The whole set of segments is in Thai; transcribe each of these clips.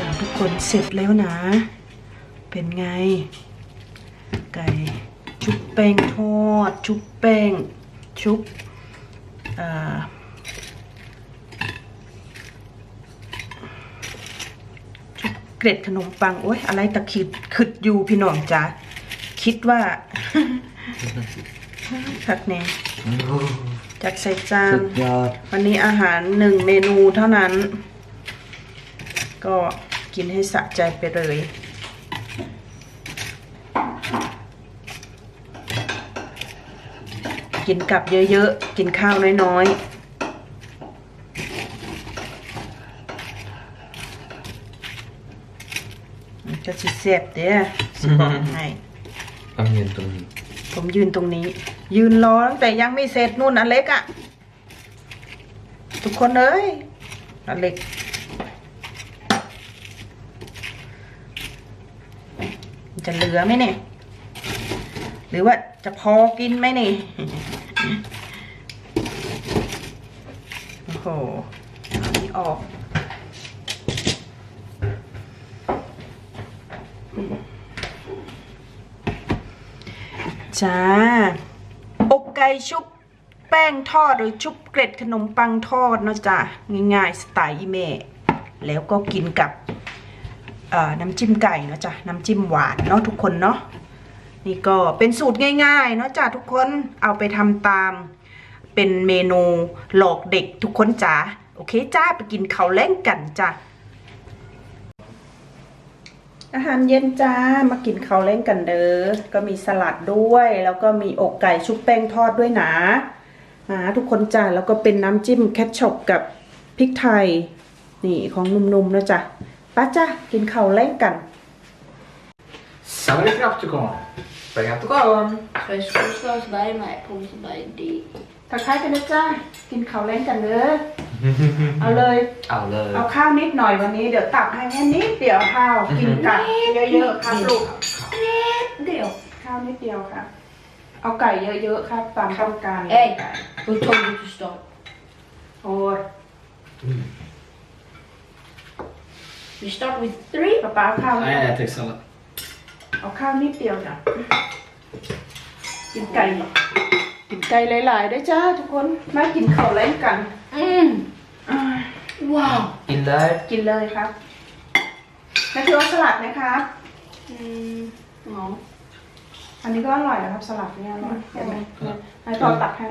จ้าทุกคนเสร็จแล้วนะ เป็นไง ไก่ชุบแป้งทอด ชุบแป้ง ชุบอ่าชุบเกล็ดขนมปัง โอ๊ยอะไรตะขิดขึ้ดอยู่พี่น้องจ้าคิดว่าผักแหนงจากใส่จานสุดยอดวันนี้อาหารหนึ่งเมนูเท่านั้น ก็ กินให้สะใจไปเลย กินกับเยอะๆ กินข้าวน้อยๆมันจะสิเสียบเด้อสิบอกให้ต้องยืนตรงนี้ ผมยืนตรงนี้ ยืนรอตั้งแต่ยังไม่เสร็จนู่นอันเล็กอะ่ะ ทุกคนเอ้ยอันเล็ก มัน จะเหลือไหมเนี่ย หรือว่าจะพอกินไหมนี่โอ้โหนี่ออกจ้าอกไก่ชุบแป้งทอดหรือชุบเกล็ดขนมปังทอดเนาะจ้ะง่ายๆสไตล์อีเม่แล้วก็กินกับ น้ำจิ้มไก่เนาะจ้ะน้ำจิ้มหวานเนาะทุกคนเนาะนี่ก็เป็นสูตรง่ายๆเนาะจ้ะทุกคนเอาไปทำตามเป็นเมนูหลอกเด็กทุกคนจ้าโอเคจ้าไปกินข้าวแล้งกันจ้ะอาหารเย็นจ้ามากินข้าวเล่นกันเด้อก็มีสลัดด้วย แล้วก็มีอกไก่ชุบแป้งทอดด้วยนะอ่าทุกคนจ้าแล้วก็เป็นน้ำจิ้มแคชชอปกับพริกไทย นี่ของนุ่มๆนะจ้ะ ป้าจ้ากินข้าวเล่นกัน Sauerkrautkorn. Sauerkrautkorn. Ska vi skjuta oss varje med på oss varje dag? ทักทายกันนะจ้ากินข้าวเล่นกันเด้อเอาเลยเอาเลยเอาข้าวนิดหน่อยวันนี้เดี๋ยวตักให้แค่นิดเดียวข้าวกินกับเยอะๆครับลูก Det är ข้าวนิดเดียวค่ะเอาไก่เยอะๆครับตามต้องการ Ey, hur tog du till start? โอ้ย We start with three. ป๊าป๊าเอาข้าวนิด Nej, jag äter sallad. เอาข้าวนิดเดียวจ้ะกินไก่กินไก่หลายๆด้วยจ้าทุกคนมากินข้าวแล้งกัน Mm. อ่า Wow. กินเลยกินเลยครับนั่นคือว่าสลัดนะครับ Mm. Ja. อันนี้ก็อร่อยนะครับสลัดเนี่ยอร่อยเห็นไหมให้ทอดตักให้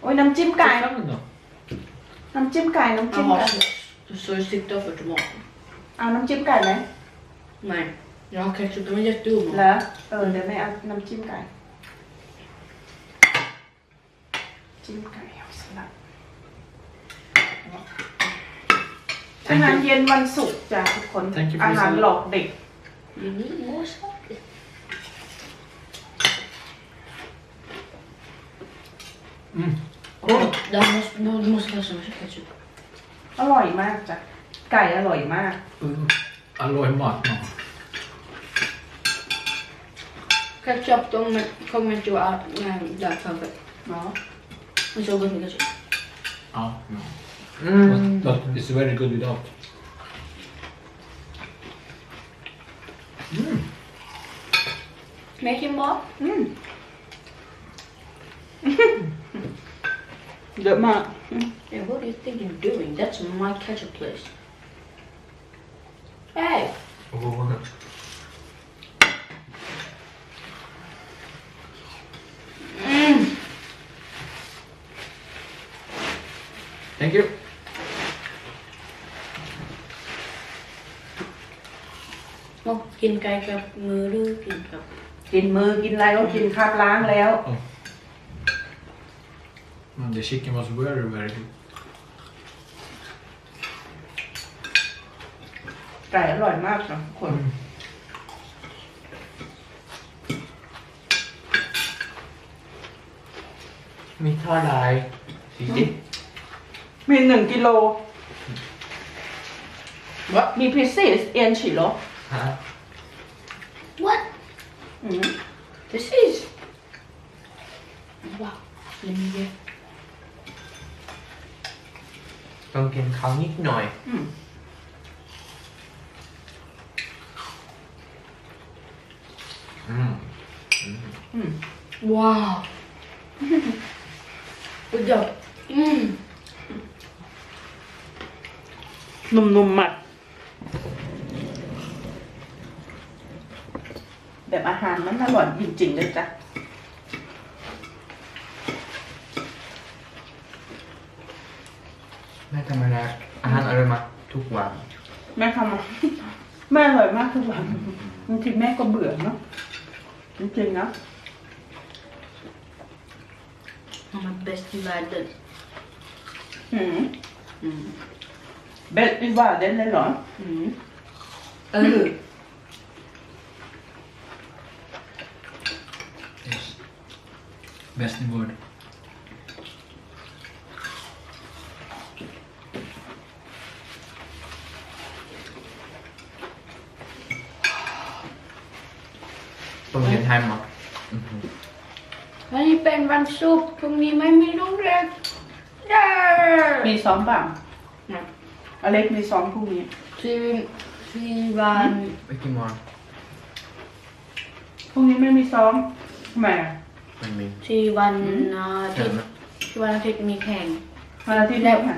โอ้ยน้ำจิ้มไก่ Ta fram den då. น้ำจิ้มไก่น้ำจิ้ม Jaha, ไก่ så, så du siktar för tomaten? เอาน้ำจิ้มไก่ไหม Nej. Jag har ketchup, de är jättegoda. แล้วเออเดี๋ยวไม่เอาน้ำจิ้มไก่ จิ้มไก่เอาสลัดอาหารเย็นวันศุกร์จ้ะทุกคน Thank you for อาหาร your หลอกเด็ก You need more saker. Mm. Det här måste, du måste ha så mycket ketchup. อร่อยมากจ้ะไก่อร่อยมาก Uh, Hallå i mat mamma. Ketchup, de kommer inte att vara där kanske. เนาะ Men så gott med ketchup. Ja. ja. อืม But, but it's very good without. Mm. Smaken bra? อืม เยอะมาก Yeah, what do you think you're doing? That's my ketchup place. Hey! โอ้โห Mm. Thank you. โอ้กินไก่กับมือหรือกินกับ กินมือกินอะไรก็กินครับล้างแล้ว Mm, the chicken was very, very good. ไก่อร่อยมากจ้ะทุกคน มีเท่าไหรสี่สิบมีหนึ่งกิโลมี precis en kilo ฮะ What? อืม This is... Wow. Let me get... ต้องกินข้าวนิดหน่อยอื ม Mm. อืม Wow. Good job. Mm. นุ่มๆมัด แบบอาหารมันอร่อยจริงๆเลยจ้ะแม่ทำอะไรอาหารอร่อยมากทุกวัน แม่ทำมาแม่อร่อยมากทุกวันบางทีแม่ก็เบื่อเนาะ จริงๆนะ I'm the best i världen. หืม Mm. เบ็ดอีว่าเด่นเลยเหรอ Mm. เออ Yes. Best in world. นี้เป็นวันศุกร์พรุ่งนี้ไม่มีโรงเรียนเย้มีซ้อมเปล่านะอเล็กมีซ้อมพรุ่งนี้ สี่สี่วันไปกี่โมงพรุ่งนี้ไม่มีซ้อมแหมมันมีสี่วันอาทิเห็ตนย์ไหมสี่วันอาทิตย์มีแข่ง วันอาทิตย์แล้วค่ะ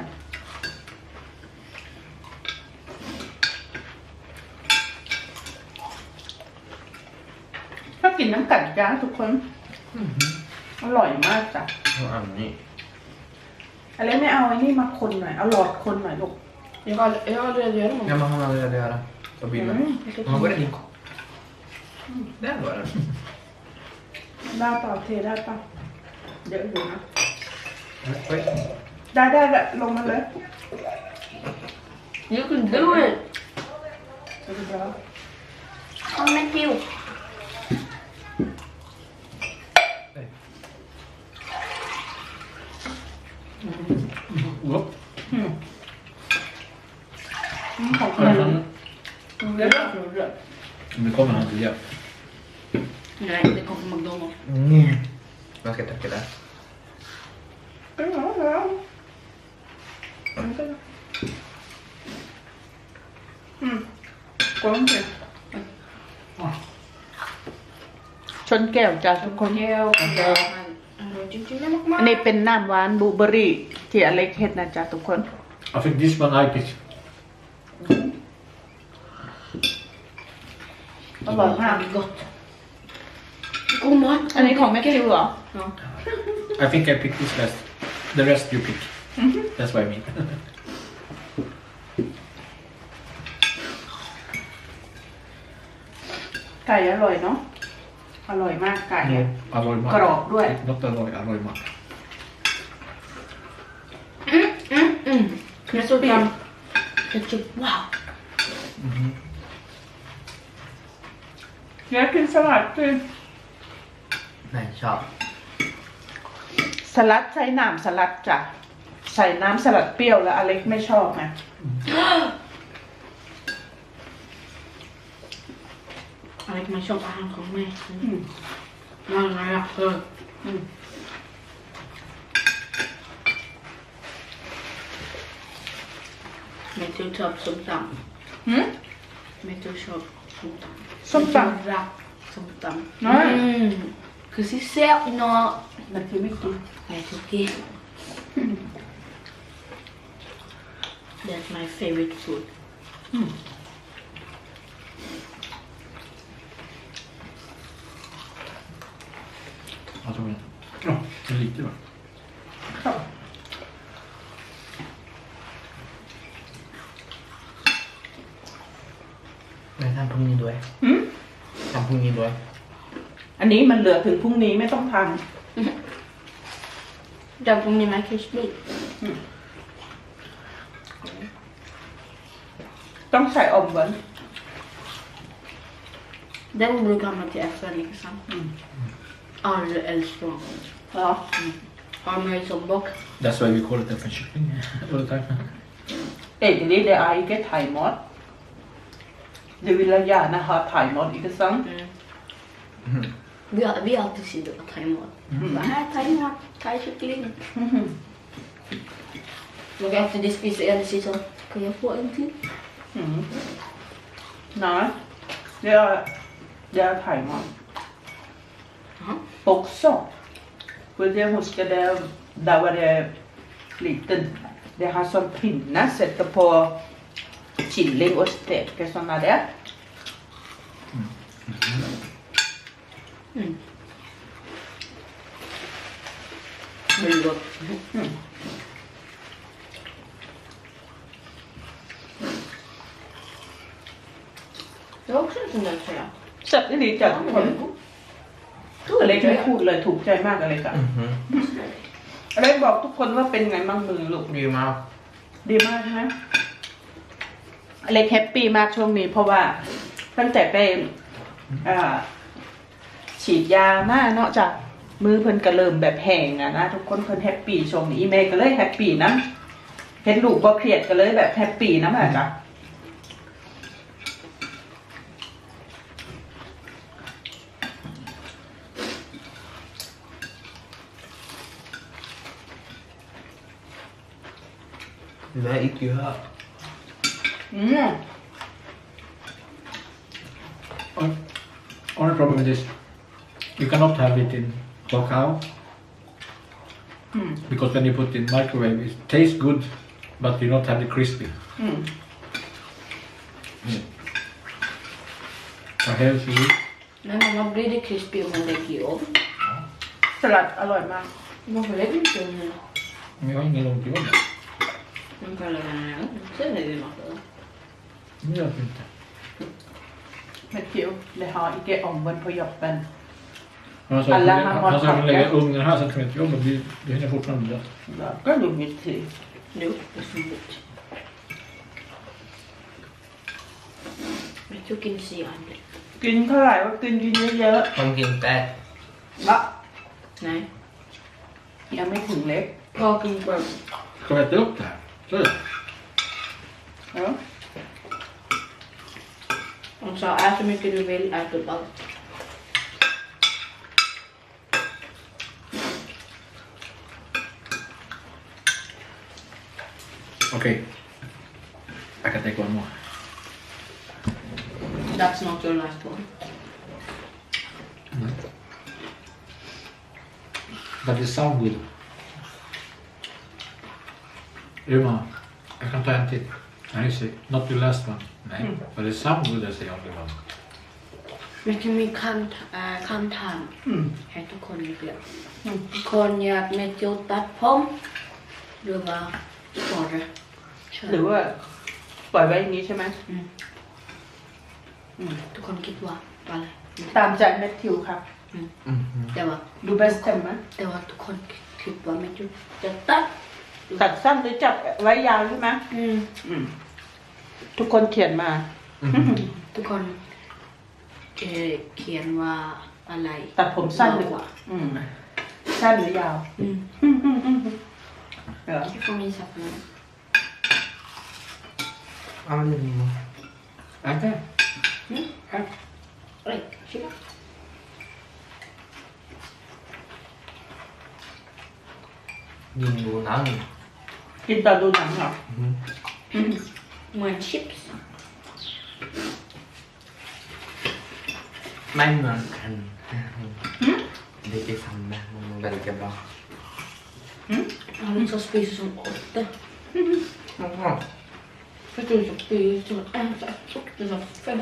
ถ้ากินน้ำกัดจ้าทุกคน อ ร่อยมากจ้ะเอาอันนี้อเล็กไม่เอาไอ้นี่มาคนหน่อย เอาหลอดคนหน่อยลูก Jag har, jag har redan gjort งั้น det. มาห้องเราเลยเดี๋ยวละก็บินมาอืมมันก็ได้ดินได้หมดแล้วได้ต่อเทได้ป่ะเยอะอยู่นะ เฮ้ยได้ได้ได้ลงมาเลย You can do it. เดี๋ยว Come Matthew. Whoop. อืมอืมของ Har เพื่อน du fan- เลือดเลือด Nu kommer han till hjälp. Nej, det kom från McDonalds. นี่มาเก็ตเก็ตได้ก็เหรอแล้วมันก็อืมกลมเลยชนแก้วจ้าทุกคน Jag och jag. Jag tyckte det var อันนี้เป็นน้ำหวานบลูเบอร์รี่ที่อเล็กเฮ็ดนะจ๊ะทุกคน I fick this one I picked. อร่อยมาก gott. God mat. อันนี้ของแม่คิวเหรอ Ja. I think I picked this best. The rest you pick. That's what I mean. ไก่อร่อยเนาะ อร่อยมากไก่อะ Alloy mat. Grab, då är det. Not alloy, alloy mat. Mm, mm, mm. Ketchup. Ketchup. Wow. เดี๋ยว กินสลัดสิไหนชอบ สลัดใช้น้ำสลัดจ้ะ ใส่น้ำสลัดเปรี้ยวแล้วอเล็กไม่ชอบนะอะไรมาชอบอาหารของแม่อืมน่ารักเลยอืมแม่ตูชอบส้มตหืมำแม่ตูชอบ ส้มตำส้มตรักส้มตำน้อยอืมคือสิแซ่บเนาะำมันคือไม่กินแม่ทุกกิน That's my favorite food เอาตรงนี้อ๋อเป็นลิตรว่ะ ครับ แม่ทำพรุ่งนี้ด้วยหืม ทำพรุ่งนี้ด้วยอันนี้มันเหลือถึงพรุ่งนี้ไม่ต้องทเดี๋ยวพรุ่งนี้มาคิสบี้ำต้องใส่อมเหมือน Den brukar man till FN liksom. Alla älskar dem. เหรอ Har med som bock. That's why we call it FN kyckling all the time. เอกนี้เดี๋ยวไอ้ก็ถ่ายมอด เดี๋ยววิลยานะฮะถ่ายมอดอีกสัง Mm. Vi, har, vi har alltid sidor att ta emot. Bara, här, ta emot, ta kyckling. Och efter det spiser jag det säger så, kan jag få en till? อืมนะเดี๋ยวเดี๋ยวถ่ายมอด också. För det huskar det, där var det liten, det har som pinne sätter på killing och steker såna där. Väldigt gott. Det var också en sån där tröja. แซ่บดีจ้ะ Ja, ทุก men คน den är god. อเล็กไม่พูดเลยถูกใจมากเลยค่ะอเล็กบอกทุกคนว่าเป็นไงบ้างมือลูกดีมาก ดีมากใช่ไหมอ เล็กแฮปปี้มากช่วงนี้ เพราะว่าตั้งแต่ไปฉีดยามาเนาะจากมือเพิ่นก็เริ่มแบบแห้งอะนะทุกคนเพิ่นแฮปปี้ช่วงนี้อีเมย์ก็เลยแฮปปี้นะเห็นลูกก็เครียดก็เลยแบบแฮปปี้นะแม่จ้ะ Det är icke här. อืม On- Only problem with this, you cannot have it in cacao อืม because when you put in microwave, it tastes good, but you not have the crispy. อืม So healthy. Men mamma, blir det krispig om man lägger i ugn? สลัดอร่อยมาก Varför lägger du inte i ugnen då? Men jag har ingen ont i munnen. Man kan lägga den i ugnen. Sen lägger vi massa. Det gör det inte. แมทธิว det har ikke omvendt på jobben Han sa Alla att har han sa att fått lägga kaffe. ugnen här centimeter om och det det hinner fortfarande dött. เราก็ดูวิธี Jo, det är smidigt. Jag tog inte se andra. กินเท่าไหร่ก็กินกินเยอะ Man kan inte ๆละ Nej. ยังไม่ถึงเล็ก Talking bird. Ska vi äta upp det här? Så är det. เนาะ Hon sa ät så mycket du vill, ät upp allt. Okej. I can take one more. That's not your last one. But it sound good. Irma, I can try and take. I say, not the last one. Nej, but it sound good as the only one. มันจะมีคำเอ่อคำถามอืมให้ทุกคนเลือกอืมทุกคนอยากเมจิวตัดผมหรือว่าสอดเลยหรือว่าปล่อยไว้อย่างนี้ใช่ไหมอืมอืมทุกคนคิดว่าอะไรตามใจแมทธิวครับ แต่ว่าดูเบสเต็มไหมแต่ว่าทุกคนคิดว่าเมจิวจะตัดตัดสั้นหรือจับไว้ยาวใช่ไหมอืม อืม ทุกคนเขียนมา ทุกคนเอ่อเขียนว่าอะไรตัดผมสั้นหรือว่าอืมสั้นหรือยาวอืมเหรอที่เขามีสับนะ användning. Äta. เอ้ยชิบะ Din bonang. กินตอนดูหนังเหรอเหมื อนชิปส์ Men man kan... Det är samma, men man väljer bra. อันนี้ så spiser som åtte Jaha. Förstår du så spiser som ett äta socker som fem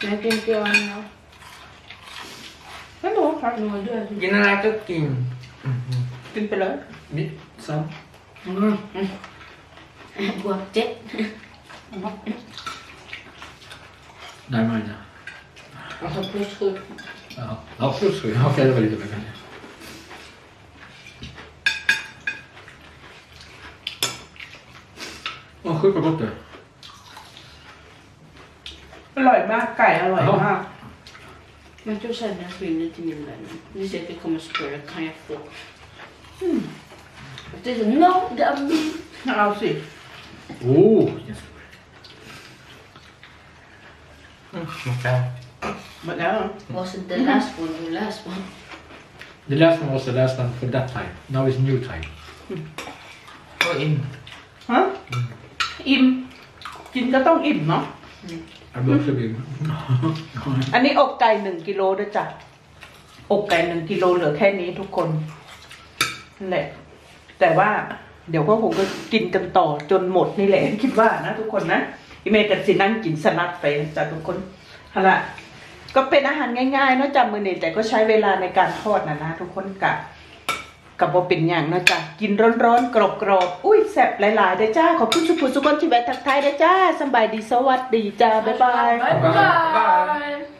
Jag tänkte göra en ja. ไม่รู้ครับ Nu är du Gina lät upp din. กินไปเลย Mitt, sam. Mm. Gå jet. Nej, men ja. Alltså plus sju. Ja, ja plus sju. Ja, Okej, det var lite bättre. Åh, sjukt vad gott det är. อร่อยมากไก่อร่อยมาก Men du säger när jag ringer till min vän. Vi säger att vi kommer spöra, kan jag få? Mm. Det är så, no, det är min. เอาสิ Oh, yes. Mm, smakar. หมดแล้ว Was it the last one, the last one? The last one was the last one for that time. Now it's new time. Och in. ฮะอิ่มกินก็ต้อง อิ่มเนาะ Jag blir också big. อันนี้อกไก่หนึ่งกิโลด้วยจ้ะ อกไก่หนึ่งกิโลเหลือแค่นี้ทุกคนนั่นแหละ แต่ว่าเดี๋ยวก็คงก็กินกันต่อจนหมดนี่แหละ คิดว่านะทุกคนนะอีเมกันสินั่งกินสลัดไปนะจ้ะทุกคนฮะละก็เป็นอาหารง่ายๆเนอะจ้ะมือเนี่แต่ก็ใช้เวลาในการทอดนะนะทุกคนกะ กับว่าเป็นอย่างเนอะจ้ะกินร้อนๆกรอบๆอุ้ยแซ่บหลายๆเด้อจ้าขอบคุณสุภุสุกคนที่แวะทักทายเด้อจ้าสำบายดีสวัสดีจ้าบ๊ายบาย Bye bye.